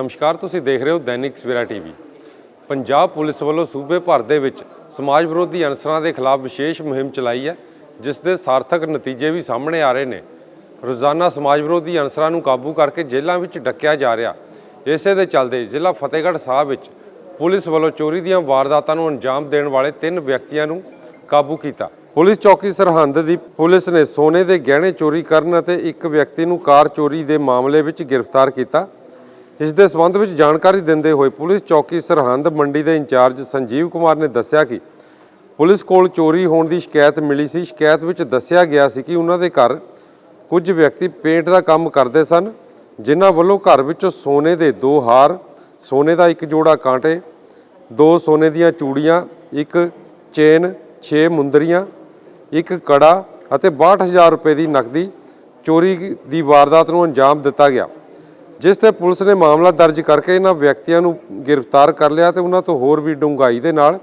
ਨਮਸਕਾਰ, ਤੁਸੀਂ ਦੇਖ ਰਹੇ ਹੋ ਦੈਨਿਕ ਸਵੇਰਾ ਟੀਵੀ। ਪੰਜਾਬ ਪੁਲਿਸ ਵੱਲੋਂ ਸੂਬੇ ਭਰ ਦੇ ਵਿੱਚ ਸਮਾਜ ਵਿਰੋਧੀ ਅਨਸਰਾਂ ਦੇ ਖਿਲਾਫ ਵਿਸ਼ੇਸ਼ ਮੁਹਿੰਮ ਚਲਾਈ ਹੈ, ਜਿਸ ਦੇ ਸਾਰਥਕ ਨਤੀਜੇ ਵੀ ਸਾਹਮਣੇ ਆ ਰਹੇ ਨੇ। ਰੋਜ਼ਾਨਾ ਸਮਾਜ ਵਿਰੋਧੀ ਅਨਸਰਾਂ ਨੂੰ ਕਾਬੂ ਕਰਕੇ ਜੇਲ੍ਹਾਂ ਵਿੱਚ ਡੱਕਿਆ ਜਾ ਰਿਹਾ। ਇਸੇ ਦੇ ਚੱਲਦੇ ਜ਼ਿਲ੍ਹਾ ਫਤਿਹਗੜ੍ਹ ਸਾਹਿਬ ਵਿੱਚ ਪੁਲਿਸ ਵੱਲੋਂ ਚੋਰੀ ਦੀਆਂ ਵਾਰਦਾਤਾਂ ਨੂੰ ਅੰਜਾਮ ਦੇਣ ਵਾਲੇ ਤਿੰਨ ਵਿਅਕਤੀਆਂ ਨੂੰ ਕਾਬੂ ਕੀਤਾ। ਪੁਲਿਸ ਚੌਕੀ ਸਰਹੰਦ ਦੀ ਪੁਲਿਸ ਨੇ ਸੋਨੇ ਦੇ ਗਹਿਣੇ ਚੋਰੀ ਕਰਨ ਅਤੇ ਇੱਕ ਵਿਅਕਤੀ ਨੂੰ ਕਾਰ ਚੋਰੀ ਦੇ ਮਾਮਲੇ ਵਿੱਚ ਗ੍ਰਿਫਤਾਰ ਕੀਤਾ। ਇਸ ਦੇ ਸਬੰਧ ਵਿੱਚ ਜਾਣਕਾਰੀ ਦਿੰਦੇ ਹੋਏ ਪੁਲਿਸ ਚੌਕੀ ਸਰਹੰਦ ਮੰਡੀ ਦੇ ਇੰਚਾਰਜ ਸੰਜੀਵ ਕੁਮਾਰ ਨੇ ਦੱਸਿਆ ਕਿ ਪੁਲਿਸ ਕੋਲ ਚੋਰੀ ਹੋਣ ਦੀ ਸ਼ਿਕਾਇਤ ਮਿਲੀ ਸੀ। ਸ਼ਿਕਾਇਤ ਵਿੱਚ ਦੱਸਿਆ ਗਿਆ ਸੀ ਕਿ ਉਹਨਾਂ ਦੇ ਘਰ ਕੁਝ ਵਿਅਕਤੀ ਪੇਂਟ ਦਾ ਕੰਮ ਕਰਦੇ ਸਨ, ਜਿਨ੍ਹਾਂ ਵੱਲੋਂ ਘਰ ਵਿੱਚੋਂ ਸੋਨੇ ਦੇ ਦੋ ਹਾਰ, ਸੋਨੇ ਦਾ ਇੱਕ ਜੋੜਾ ਕਾਂਟੇ, ਦੋ ਸੋਨੇ ਦੀਆਂ ਚੂੜੀਆਂ, ਇੱਕ ਚੇਨ 6 ਮੁੰਦਰੀਆਂ, ਇੱਕ ਕੜਾ ਅਤੇ 62000 ਰੁਪਏ ਦੀ ਨਕਦੀ ਚੋਰੀ ਦੀ ਵਾਰਦਾਤ ਨੂੰ ਅੰਜਾਮ ਦਿੱਤਾ ਗਿਆ। ਜਿਸ ਤੇ ਪੁਲਿਸ ਨੇ ਮਾਮਲਾ ਦਰਜ ਕਰਕੇ ਇਹਨਾਂ ਵਿਅਕਤੀਆਂ ਨੂੰ ਗ੍ਰਿਫਤਾਰ ਕਰ ਲਿਆ ਤੇ ਉਹਨਾਂ ਤੋਂ ਹੋਰ ਵੀ ਡੂੰਘਾਈ ਦੇ ਨਾਲ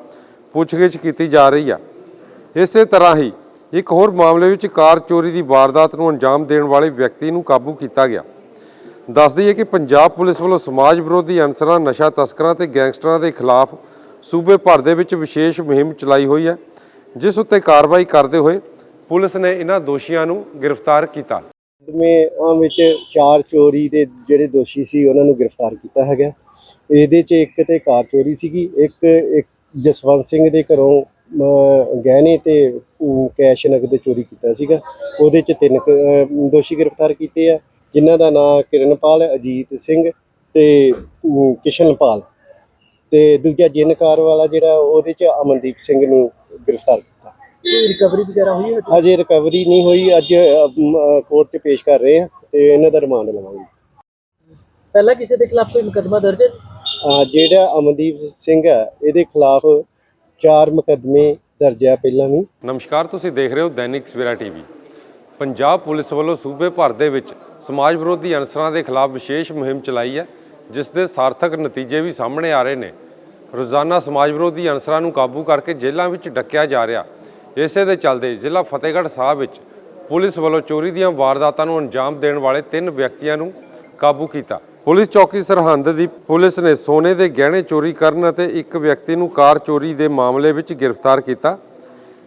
ਪੁੱਛਗਿੱਛ ਕੀਤੀ ਜਾ ਰਹੀ ਆ। ਇਸੇ ਤਰ੍ਹਾਂ ਹੀ ਇੱਕ ਹੋਰ ਮਾਮਲੇ ਵਿੱਚ ਕਾਰ ਚੋਰੀ ਦੀ ਵਾਰਦਾਤ ਨੂੰ ਅੰਜਾਮ ਦੇਣ ਵਾਲੇ ਵਿਅਕਤੀ ਨੂੰ ਕਾਬੂ ਕੀਤਾ ਗਿਆ। ਦੱਸ ਦਈਏ ਕਿ ਪੰਜਾਬ ਪੁਲਿਸ ਵੱਲੋਂ ਸਮਾਜ ਵਿਰੋਧੀ ਅਨਸਰਾਂ, ਨਸ਼ਾ ਤਸਕਰਾਂ ਤੇ ਗੈਂਗਸਟਰਾਂ ਦੇ ਖਿਲਾਫ ਸੂਬੇ ਭਰ ਦੇ ਵਿੱਚ ਵਿਸ਼ੇਸ਼ ਮੁਹਿੰਮ ਚਲਾਈ ਹੋਈ ਹੈ, ਜਿਸ ਉੱਤੇ ਕਾਰਵਾਈ ਕਰਦੇ ਹੋਏ ਪੁਲਿਸ ਨੇ ਇਹਨਾਂ ਦੋਸ਼ੀਆਂ ਨੂੰ ਗ੍ਰਿਫਤਾਰ ਕੀਤਾ। ਮੁਕੱਦਮੇ ਵਿੱਚ ਚਾਰ ਚੋਰੀ ਦੇ ਜਿਹੜੇ ਦੋਸ਼ੀ ਸੀ ਉਹਨਾਂ ਨੂੰ ਗ੍ਰਿਫਤਾਰ ਕੀਤਾ ਹੈਗਾ। ਇਹਦੇ 'ਚ ਇੱਕ ਤੇ ਕਾਰ ਚੋਰੀ ਸੀਗੀ ਇੱਕ ਇੱਕ ਜਸਵੰਤ ਸਿੰਘ ਦੇ ਘਰੋਂ ਅਮ, ਗਹਿਣੇ ਤੇ ਅਮ, ਕੈਸ਼ ਨਗਦ ਚੋਰੀ ਕੀਤਾ ਸੀਗਾ। ਉਹਦੇ 'ਚ ਤਿੰਨ ਕੁ, ਅਮ, ਦੋਸ਼ੀ ਗ੍ਰਿਫਤਾਰ ਕੀਤੇ ਆ ਜਿਨ੍ਹਾਂ ਦਾ ਨਾਮ ਕਿਰਨਪਾਲ ਅਜੀਤ ਸਿੰਘ ਤੇ ਅਮ, ਕਿਸ਼ਨਪਾਲ। ਤੇ ਦੂਜਾ ਜਿੰਨਕਾਰ ਵਾਲਾ ਜਿਹੜਾ ਉਹਦੇ 'ਚ ਅਮਨਦੀਪ ਸਿੰਘ ਨੂੰ ਗ੍ਰਿਫਤਾਰ ਕੀਤਾ। ਰਿਕਵਰੀ ਵਗੈਰਾ ਹੋਈ ਹੈ ਅਜੇ ਰਿਕਵਰੀ ਨਹੀਂ ਹੋਈ ਅੱਜ ਕੋਰਟ 'ਚ ਪੇਸ਼ ਕਰ ਰਹੇ ਆ ਤੇ ਇਹਨਾਂ ਦਾ ਰਿਮਾਂਡ ਲਵਾਂਗੇ। ਪਹਿਲਾਂ ਕਿਸੇ ਦੇ ਖਿਲਾਫ ਕੋਈ ਮੁਕੱਦਮਾ ਦਰਜ ਹੈ? ਅਹ ਜਿਹੜਾ ਅਮਨਦੀਪ ਸਿੰਘ ਹੈ ਇਹਦੇ ਖਿਲਾਫ ਚਾਰ ਮੁਕੱਦਮੇ ਦਰਜ ਹੈ ਪਹਿਲਾਂ ਵੀ। ਨਮਸਕਾਰ ਤੁਸੀਂ ਦੇਖ ਰਹੇ ਹੋ ਦੈਨਿਕ ਸਵੇਰਾ ਟੀਵੀ। ਪੰਜਾਬ ਪੁਲਿਸ ਵੱਲੋਂ ਸੂਬੇ ਭਰ ਦੇ ਵਿੱਚ ਸਮਾਜ ਵਿਰੋਧੀ ਅਨਸਰਾਂ ਦੇ ਖਿਲਾਫ ਵਿਸ਼ੇਸ਼ ਮੁਹਿੰਮ ਚਲਾਈ ਹੈ ਜਿਸ ਦੇ ਸਾਰਥਕ ਨਤੀਜੇ ਵੀ ਸਾਹਮਣੇ ਆ ਰਹੇ ਨੇ। ਰੋਜ਼ਾਨਾ ਸਮਾਜ ਵਿਰੋਧੀ ਅਨਸਰਾਂ ਨੂੰ ਕਾਬੂ ਕਰਕੇ ਜੇਲ੍ਹਾਂ ਵਿੱਚ ਡੱਕਿਆ ਜਾ ਰਿਹਾ ਇਸੇ ਦੇ ਚੱਲਦੇ ਜ਼ਿਲ੍ਹਾ ਫਤਿਹਗੜ੍ਹ ਸਾਹਿਬ ਵਿੱਚ ਪੁਲਿਸ ਵੱਲੋਂ ਚੋਰੀ ਦੀਆਂ ਵਾਰਦਾਤਾਂ ਨੂੰ ਅੰਜਾਮ ਦੇਣ ਵਾਲੇ ਤਿੰਨ ਵਿਅਕਤੀਆਂ ਨੂੰ ਕਾਬੂ ਕੀਤਾ। ਪੁਲਿਸ ਚੌਕੀ ਸਰਹੰਦ ਦੀ ਪੁਲਿਸ ਨੇ ਸੋਨੇ ਦੇ ਗਹਿਣੇ ਚੋਰੀ ਕਰਨ ਅਤੇ ਇੱਕ ਵਿਅਕਤੀ ਨੂੰ ਕਾਰ ਚੋਰੀ ਦੇ ਮਾਮਲੇ ਵਿੱਚ ਗ੍ਰਿਫਤਾਰ ਕੀਤਾ।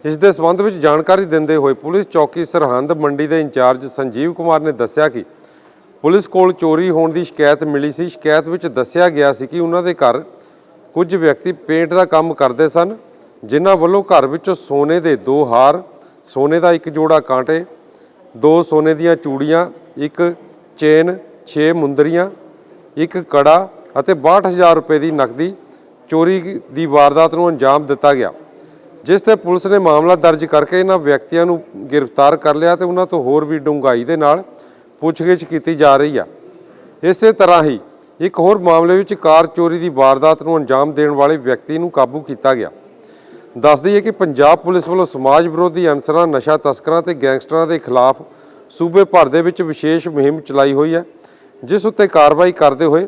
ਇਸ ਦੇ ਸਬੰਧ ਵਿੱਚ ਜਾਣਕਾਰੀ ਦਿੰਦੇ ਹੋਏ ਪੁਲਿਸ ਚੌਕੀ ਸਰਹੰਦ ਮੰਡੀ ਦੇ ਇੰਚਾਰਜ ਸੰਜੀਵ ਕੁਮਾਰ ਨੇ ਦੱਸਿਆ ਕਿ ਪੁਲਿਸ ਕੋਲ ਚੋਰੀ ਹੋਣ ਦੀ ਸ਼ਿਕਾਇਤ ਮਿਲੀ ਸੀ। ਸ਼ਿਕਾਇਤ ਵਿੱਚ ਦੱਸਿਆ ਗਿਆ ਸੀ ਕਿ ਉਹਨਾਂ ਦੇ ਘਰ ਕੁਝ ਵਿਅਕਤੀ ਪੇਂਟ ਦਾ ਕੰਮ ਕਰਦੇ ਸਨ। ਜਿਨ੍ਹਾਂ ਵੱਲੋਂ ਘਰ ਵਿੱਚੋਂ ਸੋਨੇ ਦੇ ਦੋ ਹਾਰ, ਸੋਨੇ ਦਾ ਇੱਕ ਜੋੜਾ ਕਾਂਟੇ, ਦੋ ਸੋਨੇ ਦੀਆਂ ਚੂੜੀਆਂ, ਇੱਕ ਚੇਨ 6 ਮੁੰਦਰੀਆਂ, ਇੱਕ ਕੜਾ ਅਤੇ 62000 ਰੁਪਏ ਦੀ ਨਕਦੀ ਚੋਰੀ ਦੀ ਵਾਰਦਾਤ ਨੂੰ ਅੰਜਾਮ ਦਿੱਤਾ ਗਿਆ, ਜਿਸ ਤੇ ਪੁਲਿਸ ਨੇ ਮਾਮਲਾ ਦਰਜ ਕਰਕੇ ਇਹਨਾਂ ਵਿਅਕਤੀਆਂ ਨੂੰ ਗ੍ਰਿਫਤਾਰ ਕਰ ਲਿਆ ਤੇ ਉਹਨਾਂ ਤੋਂ ਹੋਰ ਵੀ ਡੂੰਘਾਈ ਦੇ ਨਾਲ ਪੁੱਛਗਿੱਛ ਕੀਤੀ ਜਾ ਰਹੀ ਆ। ਇਸੇ ਤਰ੍ਹਾਂ ਹੀ ਇੱਕ ਹੋਰ ਮਾਮਲੇ ਵਿੱਚ ਕਾਰ ਚੋਰੀ ਦੀ ਵਾਰਦਾਤ ਨੂੰ ਅੰਜਾਮ ਦੇਣ ਵਾਲੇ ਵਿਅਕਤੀ ਨੂੰ ਕਾਬੂ ਕੀਤਾ ਗਿਆ। ਦੱਸ ਦਈਏ ਕਿ ਪੰਜਾਬ ਪੁਲਿਸ ਵੱਲੋਂ ਸਮਾਜ ਵਿਰੋਧੀ ਅਨਸਰਾਂ, ਨਸ਼ਾ ਤਸਕਰਾਂ ਤੇ ਗੈਂਗਸਟਰਾਂ ਦੇ ਖਿਲਾਫ ਸੂਬੇ ਭਰ ਦੇ ਵਿੱਚ ਵਿਸ਼ੇਸ਼ ਮੁਹਿੰਮ ਚਲਾਈ ਹੋਈ ਹੈ, ਜਿਸ ਉੱਤੇ ਕਾਰਵਾਈ ਕਰਦੇ ਹੋਏ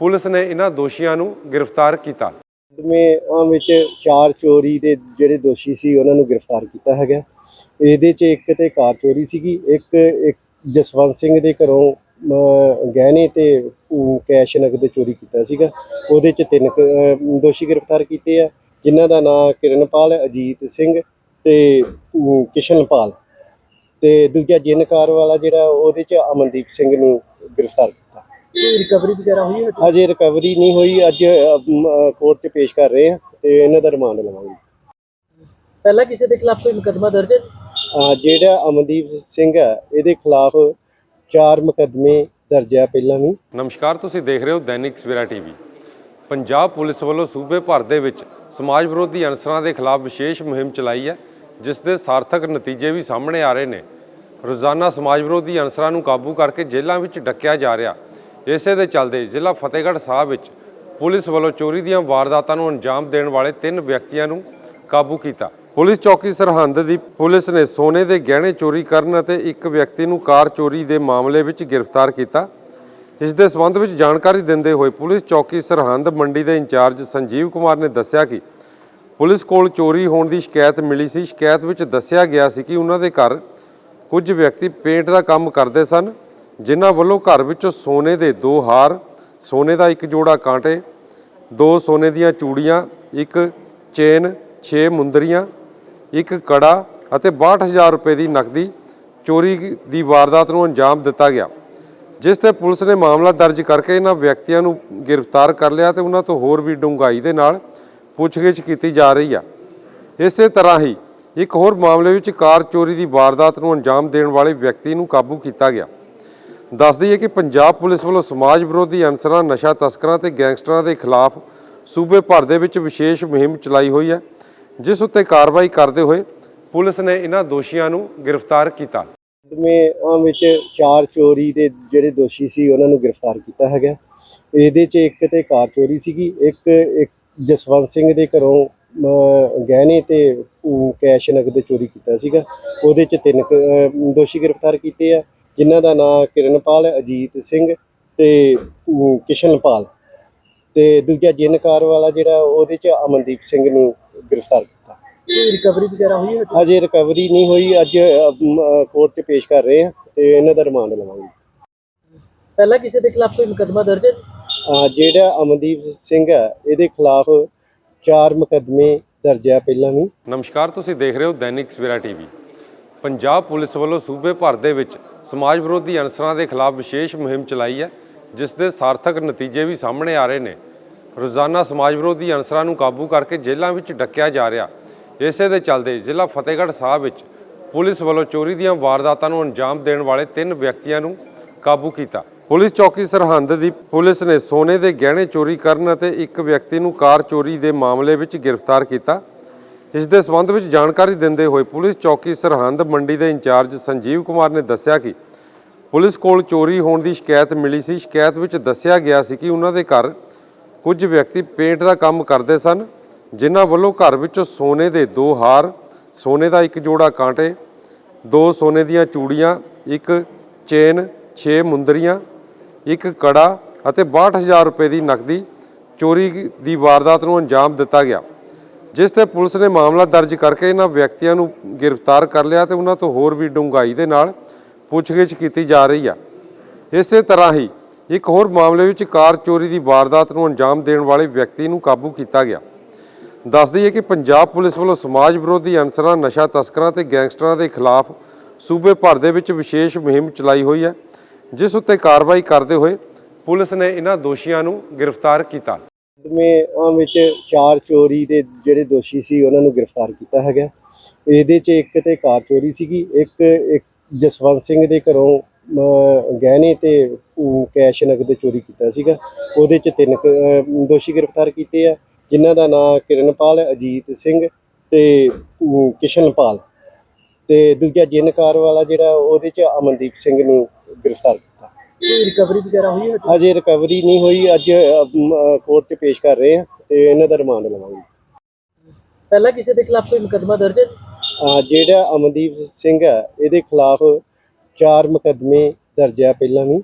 ਪੁਲਿਸ ਨੇ ਇਹਨਾਂ ਦੋਸ਼ੀਆਂ ਨੂੰ ਗ੍ਰਿਫਤਾਰ ਕੀਤਾ। ਮੁਕੱਦਮੇ ਵਿੱਚ ਚਾਰ ਚੋਰੀ ਦੇ ਜਿਹੜੇ ਦੋਸ਼ੀ ਸੀ, ਉਹਨਾਂ ਨੂੰ ਗ੍ਰਿਫਤਾਰ ਕੀਤਾ ਹੈਗਾ। ਇਹਦੇ 'ਚ ਇੱਕ ਤੇ ਕਾਰ ਚੋਰੀ ਸੀਗੀ, ਇੱਕ ਇੱਕ ਜਸਵੰਤ ਸਿੰਘ ਦੇ ਘਰੋਂ ਗਹਿਣੇ ਤੇ ਕੈਸ਼ ਨਗਦ ਚੋਰੀ ਕੀਤਾ ਸੀਗਾ। ਉਹਦੇ 'ਚ ਤਿੰਨ ਦੋਸ਼ੀ ਗ੍ਰਿਫਤਾਰ ਕੀਤੇ ਆ। ਜਿਨ੍ਹਾਂ ਦਾ ਨਾਮ ਕਿਰਨਪਾਲ ਅਜੀਤ ਸਿੰਘ ਤੇ ਕਿਸ਼ਨਪਾਲ। ਤੇ ਦੂਜਾ ਜਿੰਨਕਾਰ ਵਾਲਾ ਜਿਹੜਾ ਉਹਦੇ 'ਚ ਅਮਨਦੀਪ ਸਿੰਘ ਨੂੰ ਗ੍ਰਿਫਤਾਰ ਕੀਤਾ। ਰਿਕਵਰੀ ਵਗੈਰਾ ਹੋਈ ਹੈ? ਅਜੇ ਰਿਕਵਰੀ ਨਹੀਂ ਹੋਈ ਅੱਜ ਕੋਰਟ 'ਚ ਪੇਸ਼ ਕਰ ਰਹੇ ਆ ਤੇ ਇਹਨਾਂ ਦਾ ਰਿਮਾਂਡ ਲਵਾਂਗੇ। ਪਹਿਲਾਂ ਕਿਸੇ ਦੇ ਖਿਲਾਫ ਕੋਈ ਮੁਕੱਦਮਾ ਦਰਜ ਹੈ? ਅਹ ਜਿਹੜਾ ਅਮਨਦੀਪ ਸਿੰਘ ਹੈ ਇਹਦੇ ਖਿਲਾਫ ਚਾਰ ਮੁਕੱਦਮੇ ਦਰਜ ਹੈ ਪਹਿਲਾਂ ਵੀ। ਨਮਸਕਾਰ ਤੁਸੀਂ ਦੇਖ ਰਹੇ ਹੋ ਦੈਨਿਕ ਸਵੇਰਾ ਟੀਵੀ। ਪੰਜਾਬ ਪੁਲਿਸ ਵੱਲੋਂ ਸੂਬੇ ਭਰ ਦੇ ਵਿੱਚ ਸਮਾਜ ਵਿਰੋਧੀ ਅਨਸਰਾਂ ਦੇ ਖਿਲਾਫ ਵਿਸ਼ੇਸ਼ ਮੁਹਿੰਮ ਚਲਾਈ ਹੈ, ਜਿਸ ਦੇ ਸਾਰਥਕ ਨਤੀਜੇ ਵੀ ਸਾਹਮਣੇ ਆ ਰਹੇ ਨੇ। ਰੋਜ਼ਾਨਾ ਸਮਾਜ ਵਿਰੋਧੀ ਅਨਸਰਾਂ ਨੂੰ ਕਾਬੂ ਕਰਕੇ ਜੇਲ੍ਹਾਂ ਵਿੱਚ ਡੱਕਿਆ ਜਾ ਰਿਹਾ। ਇਸੇ ਦੇ ਚੱਲਦੇ ਜ਼ਿਲ੍ਹਾ ਫਤਿਹਗੜ੍ਹ ਸਾਹਿਬ ਵਿੱਚ ਪੁਲਿਸ ਵੱਲੋਂ ਚੋਰੀ ਦੀਆਂ ਵਾਰਦਾਤਾਂ ਨੂੰ ਅੰਜਾਮ ਦੇਣ ਵਾਲੇ ਤਿੰਨ ਵਿਅਕਤੀਆਂ ਨੂੰ ਕਾਬੂ ਕੀਤਾ। ਪੁਲਿਸ ਚੌਕੀ ਸਰਹੰਦ ਦੀ ਪੁਲਿਸ ਨੇ ਸੋਨੇ ਦੇ ਗਹਿਣੇ ਚੋਰੀ ਕਰਨ ਅਤੇ ਇੱਕ ਵਿਅਕਤੀ ਨੂੰ ਕਾਰ ਚੋਰੀ ਦੇ ਮਾਮਲੇ ਵਿੱਚ ਗ੍ਰਿਫਤਾਰ ਕੀਤਾ। ਇਸ ਦੇ ਸਬੰਧ ਵਿੱਚ ਜਾਣਕਾਰੀ ਦਿੰਦੇ ਹੋਏ ਪੁਲਿਸ ਚੌਕੀ ਸਰਹੰਦ ਮੰਡੀ ਦੇ ਇੰਚਾਰਜ ਸੰਜੀਵ ਕੁਮਾਰ ਨੇ ਦੱਸਿਆ ਕਿ ਪੁਲਿਸ ਕੋਲ ਚੋਰੀ ਹੋਣ ਦੀ ਸ਼ਿਕਾਇਤ ਮਿਲੀ ਸੀ। ਸ਼ਿਕਾਇਤ ਵਿੱਚ ਦੱਸਿਆ ਗਿਆ ਸੀ ਕਿ ਉਹਨਾਂ ਦੇ ਘਰ ਕੁਝ ਵਿਅਕਤੀ ਪੇਂਟ ਦਾ ਕੰਮ ਕਰਦੇ ਸਨ, ਜਿਨ੍ਹਾਂ ਵੱਲੋਂ ਘਰ ਵਿੱਚੋਂ ਸੋਨੇ ਦੇ ਦੋ ਹਾਰ, ਸੋਨੇ ਦਾ ਇੱਕ ਜੋੜਾ ਕਾਂਟੇ, ਦੋ ਸੋਨੇ ਦੀਆਂ ਚੂੜੀਆਂ, ਇੱਕ ਚੇਨ 6 ਮੁੰਦਰੀਆਂ, ਇੱਕ ਕੜਾ ਅਤੇ 62000 ਰੁਪਏ ਦੀ ਨਕਦੀ ਚੋਰੀ ਦੀ ਵਾਰਦਾਤ ਨੂੰ ਅੰਜਾਮ ਦਿੱਤਾ ਗਿਆ। ਜਿਸ ਤੇ ਪੁਲਿਸ ਨੇ ਮਾਮਲਾ ਦਰਜ ਕਰਕੇ ਇਹਨਾਂ ਵਿਅਕਤੀਆਂ ਨੂੰ ਗ੍ਰਿਫਤਾਰ ਕਰ ਲਿਆ ਤੇ ਉਹਨਾਂ ਤੋਂ ਹੋਰ ਵੀ ਡੂੰਘਾਈ ਦੇ ਨਾਲ ਪੁੱਛਗਿੱਛ ਕੀਤੀ ਜਾ ਰਹੀ ਆ। ਇਸੇ ਤਰ੍ਹਾਂ ਹੀ ਇੱਕ ਹੋਰ ਮਾਮਲੇ ਵਿੱਚ ਕਾਰ ਚੋਰੀ ਦੀ ਵਾਰਦਾਤ ਨੂੰ ਅੰਜਾਮ ਦੇਣ ਵਾਲੇ ਵਿਅਕਤੀ ਨੂੰ ਕਾਬੂ ਕੀਤਾ ਗਿਆ। ਦੱਸ ਦਈਏ ਕਿ ਪੰਜਾਬ ਪੁਲਿਸ ਵੱਲੋਂ ਸਮਾਜ ਵਿਰੋਧੀ ਅਨਸਰਾਂ, ਨਸ਼ਾ ਤਸਕਰਾਂ ਤੇ ਗੈਂਗਸਟਰਾਂ ਦੇ ਖਿਲਾਫ ਸੂਬੇ ਭਰ ਦੇ ਵਿੱਚ ਵਿਸ਼ੇਸ਼ ਮੁਹਿੰਮ ਚਲਾਈ ਹੋਈ ਹੈ, ਜਿਸ ਉੱਤੇ ਕਾਰਵਾਈ ਕਰਦੇ ਹੋਏ ਪੁਲਿਸ ਨੇ ਇਹਨਾਂ ਦੋਸ਼ੀਆਂ ਨੂੰ ਗ੍ਰਿਫਤਾਰ ਕੀਤਾ। ਮੁਕੱਦਮੇ ਵਿੱਚ ਚਾਰ ਚੋਰੀ ਦੇ ਜਿਹੜੇ ਦੋਸ਼ੀ ਸੀ ਉਹਨਾਂ ਨੂੰ ਗ੍ਰਿਫਤਾਰ ਕੀਤਾ ਹੈਗਾ। ਇਹਦੇ 'ਚ ਇੱਕ ਤੇ ਕਾਰ ਚੋਰੀ ਸੀਗੀ ਇੱਕ ਇੱਕ ਜਸਵੰਤ ਸਿੰਘ ਦੇ ਘਰੋਂ ਅਮ, ਗਹਿਣੇ ਤੇ ਅਮ, ਕੈਸ਼ ਨਗਦ ਚੋਰੀ ਕੀਤਾ ਸੀਗਾ। ਉਹਦੇ 'ਚ ਤਿੰਨ ਕੁ, ਅਮ, ਦੋਸ਼ੀ ਗ੍ਰਿਫਤਾਰ ਕੀਤੇ ਆ ਜਿਨ੍ਹਾਂ ਦਾ ਨਾਮ ਕਿਰਨਪਾਲ ਅਜੀਤ ਸਿੰਘ ਤੇ ਅਮ, ਕਿਸ਼ਨਪਾਲ। ਤੇ ਦੂਜਾ ਜਿੰਨਕਾਰ ਵਾਲਾ ਜਿਹੜਾ ਉਹਦੇ 'ਚ ਅਮਨਦੀਪ ਸਿੰਘ ਨੂੰ ਗ੍ਰਿਫਤਾਰ ਕੋਈ ਰਿਕਵਰੀ ਵਗੈਰਾ ਹੋਈ ਹੈ ਅਜੇ ਰਿਕਵਰੀ ਨਹੀਂ ਹੋਈ ਅੱਜ ਕੋਰਟ 'ਚ ਪੇਸ਼ ਕਰ ਰਹੇ ਆ ਤੇ ਇਹਨਾਂ ਦਾ ਰਿਮਾਂਡ ਲਵਾਂਗੇ। ਪਹਿਲਾਂ ਕਿਸੇ ਦੇ ਖਿਲਾਫ ਕੋਈ ਮੁਕੱਦਮਾ ਦਰਜ ਹੈ? ਅਹ ਜਿਹੜਾ ਅਮਨਦੀਪ ਸਿੰਘ ਹੈ ਇਹਦੇ ਖਿਲਾਫ ਚਾਰ ਮੁਕੱਦਮੇ ਦਰਜ ਆ ਪਹਿਲਾਂ ਵੀ। ਨਮਸਕਾਰ ਤੁਸੀਂ ਦੇਖ ਰਹੇ ਹੋ ਦੈਨਿਕ ਸਵੇਰਾ ਟੀਵੀ। ਪੰਜਾਬ ਪੁਲਿਸ ਵੱਲੋਂ ਸੂਬੇ ਭਰ ਦੇ ਵਿੱਚ ਸਮਾਜ ਵਿਰੋਧੀ ਅਨਸਰਾਂ ਦੇ ਖਿਲਾਫ ਵਿਸ਼ੇਸ਼ ਮੁਹਿੰਮ ਚਲਾਈ ਹੈ ਜਿਸ ਦੇ ਸਾਰਥਕ ਨਤੀਜੇ ਵੀ ਸਾਹਮਣੇ ਆ ਰਹੇ ਨੇ। ਰੋਜ਼ਾਨਾ ਸਮਾਜ ਵਿਰੋਧੀ ਅਨਸਰਾਂ ਨੂੰ ਕਾਬੂ ਕਰਕੇ ਜੇਲ੍ਹਾਂ ਵਿੱਚ ਡੱਕਿਆ ਜਾ ਰਿਹਾ ਇਸੇ ਦੇ ਚੱਲਦੇ ਜ਼ਿਲ੍ਹਾ ਫਤਿਹਗੜ੍ਹ ਸਾਹਿਬ ਵਿੱਚ ਪੁਲਿਸ ਵੱਲੋਂ ਚੋਰੀ ਦੀਆਂ ਵਾਰਦਾਤਾਂ ਨੂੰ ਅੰਜਾਮ ਦੇਣ ਵਾਲੇ ਤਿੰਨ ਵਿਅਕਤੀਆਂ ਨੂੰ ਕਾਬੂ ਕੀਤਾ। ਪੁਲਿਸ ਚੌਕੀ ਸਰਹੰਦ ਦੀ ਪੁਲਿਸ ਨੇ ਸੋਨੇ ਦੇ ਗਹਿਣੇ ਚੋਰੀ ਕਰਨ ਅਤੇ ਇੱਕ ਵਿਅਕਤੀ ਨੂੰ ਕਾਰ ਚੋਰੀ ਦੇ ਮਾਮਲੇ ਵਿੱਚ ਗ੍ਰਿਫਤਾਰ ਕੀਤਾ। ਇਸ ਦੇ ਸਬੰਧ ਵਿੱਚ ਜਾਣਕਾਰੀ ਦਿੰਦੇ ਹੋਏ ਪੁਲਿਸ ਚੌਕੀ ਸਰਹੰਦ ਮੰਡੀ ਦੇ ਇੰਚਾਰਜ ਸੰਜੀਵ ਕੁਮਾਰ ਨੇ ਦੱਸਿਆ ਕਿ ਪੁਲਿਸ ਕੋਲ ਚੋਰੀ ਹੋਣ ਦੀ ਸ਼ਿਕਾਇਤ ਮਿਲੀ ਸੀ। ਸ਼ਿਕਾਇਤ ਵਿੱਚ ਦੱਸਿਆ ਗਿਆ ਸੀ ਕਿ ਉਹਨਾਂ ਦੇ ਘਰ ਕੁਝ ਵਿਅਕਤੀ ਪੇਂਟ ਦਾ ਕੰਮ ਕਰਦੇ ਸਨ। ਜਿਨ੍ਹਾਂ ਵੱਲੋਂ ਘਰ ਵਿੱਚੋਂ ਸੋਨੇ ਦੇ ਦੋ ਹਾਰ, ਸੋਨੇ ਦਾ ਇੱਕ ਜੋੜਾ ਕਾਂਟੇ, ਦੋ ਸੋਨੇ ਦੀਆਂ ਚੂੜੀਆਂ, ਇੱਕ ਚੇਨ 6 ਮੁੰਦਰੀਆਂ, ਇੱਕ ਕੜਾ ਅਤੇ 62000 ਰੁਪਏ ਦੀ ਨਕਦੀ ਚੋਰੀ ਦੀ ਵਾਰਦਾਤ ਨੂੰ ਅੰਜਾਮ ਦਿੱਤਾ ਗਿਆ, ਜਿਸ ਤੇ ਪੁਲਿਸ ਨੇ ਮਾਮਲਾ ਦਰਜ ਕਰਕੇ ਇਹਨਾਂ ਵਿਅਕਤੀਆਂ ਨੂੰ ਗ੍ਰਿਫਤਾਰ ਕਰ ਲਿਆ ਤੇ ਉਹਨਾਂ ਤੋਂ ਹੋਰ ਵੀ ਡੂੰਘਾਈ ਦੇ ਨਾਲ ਪੁੱਛਗਿੱਛ ਕੀਤੀ ਜਾ ਰਹੀ ਆ। ਇਸੇ ਤਰ੍ਹਾਂ ਹੀ ਇੱਕ ਹੋਰ ਮਾਮਲੇ ਵਿੱਚ ਕਾਰ ਚੋਰੀ ਦੀ ਵਾਰਦਾਤ ਨੂੰ ਅੰਜਾਮ ਦੇਣ ਵਾਲੇ ਵਿਅਕਤੀ ਨੂੰ ਕਾਬੂ ਕੀਤਾ ਗਿਆ। ਦੱਸ ਦਈਏ ਕਿ ਪੰਜਾਬ ਪੁਲਿਸ ਵੱਲੋਂ ਸਮਾਜ ਵਿਰੋਧੀ ਅਨਸਰਾਂ, ਨਸ਼ਾ ਤਸਕਰਾਂ ਤੇ ਗੈਂਗਸਟਰਾਂ ਦੇ ਖਿਲਾਫ ਸੂਬੇ ਭਰ ਦੇ ਵਿੱਚ ਵਿਸ਼ੇਸ਼ ਮੁਹਿੰਮ ਚਲਾਈ ਹੋਈ ਹੈ, ਜਿਸ ਉੱਤੇ ਕਾਰਵਾਈ ਕਰਦੇ ਹੋਏ ਪੁਲਿਸ ਨੇ ਇਹਨਾਂ ਦੋਸ਼ੀਆਂ ਨੂੰ ਗ੍ਰਿਫਤਾਰ ਕੀਤਾ। ਮੁਕੱਦਮੇ ਵਿੱਚ ਚਾਰ ਚੋਰੀ ਦੇ ਜਿਹੜੇ ਦੋਸ਼ੀ ਸੀ, ਉਹਨਾਂ ਨੂੰ ਗ੍ਰਿਫਤਾਰ ਕੀਤਾ ਹੈਗਾ। ਇਹਦੇ 'ਚ ਇੱਕ ਤੇ ਕਾਰ ਚੋਰੀ ਸੀਗੀ, ਇੱਕ ਇੱਕ ਜਸਵੰਤ ਸਿੰਘ ਦੇ ਘਰੋਂ ਗਹਿਣੇ ਤੇ ਕੈਸ਼ ਨਗਦ ਚੋਰੀ ਕੀਤਾ ਸੀਗਾ। ਉਹਦੇ 'ਚ ਤਿੰਨ ਦੋਸ਼ੀ ਗ੍ਰਿਫਤਾਰ ਕੀਤੇ ਆ। ਜਿਨ੍ਹਾਂ ਦਾ ਨਾਮ ਕਿਰਨਪਾਲ ਅਜੀਤ ਸਿੰਘ ਤੇ ਕਿਸ਼ਨਪਾਲ। ਤੇ ਦੂਜਾ ਜਿੰਨਕਾਰ ਵਾਲਾ ਜਿਹੜਾ ਉਹਦੇ 'ਚ ਅਮਨਦੀਪ ਸਿੰਘ ਨੂੰ ਗ੍ਰਿਫਤਾਰ ਕੀਤਾ। ਰਿਕਵਰੀ ਵਗੈਰਾ ਹੋਈ ਹੈ? ਅਜੇ ਰਿਕਵਰੀ ਨਹੀਂ ਹੋਈ ਅੱਜ ਕੋਰਟ 'ਚ ਪੇਸ਼ ਕਰ ਰਹੇ ਆ ਤੇ ਇਹਨਾਂ ਦਾ ਰਿਮਾਂਡ ਲਵਾਂਗੇ। ਪਹਿਲਾਂ ਕਿਸੇ ਦੇ ਖਿਲਾਫ ਕੋਈ ਮੁਕੱਦਮਾ ਦਰਜ ਹੈ? ਜਿਹੜਾ ਅਮਨਦੀਪ ਸਿੰਘ ਹੈ ਇਹਦੇ ਖਿਲਾਫ ਚਾਰ ਮੁਕੱਦਮੇ ਦਰਜ ਆ ਪਹਿਲਾਂ ਵੀ।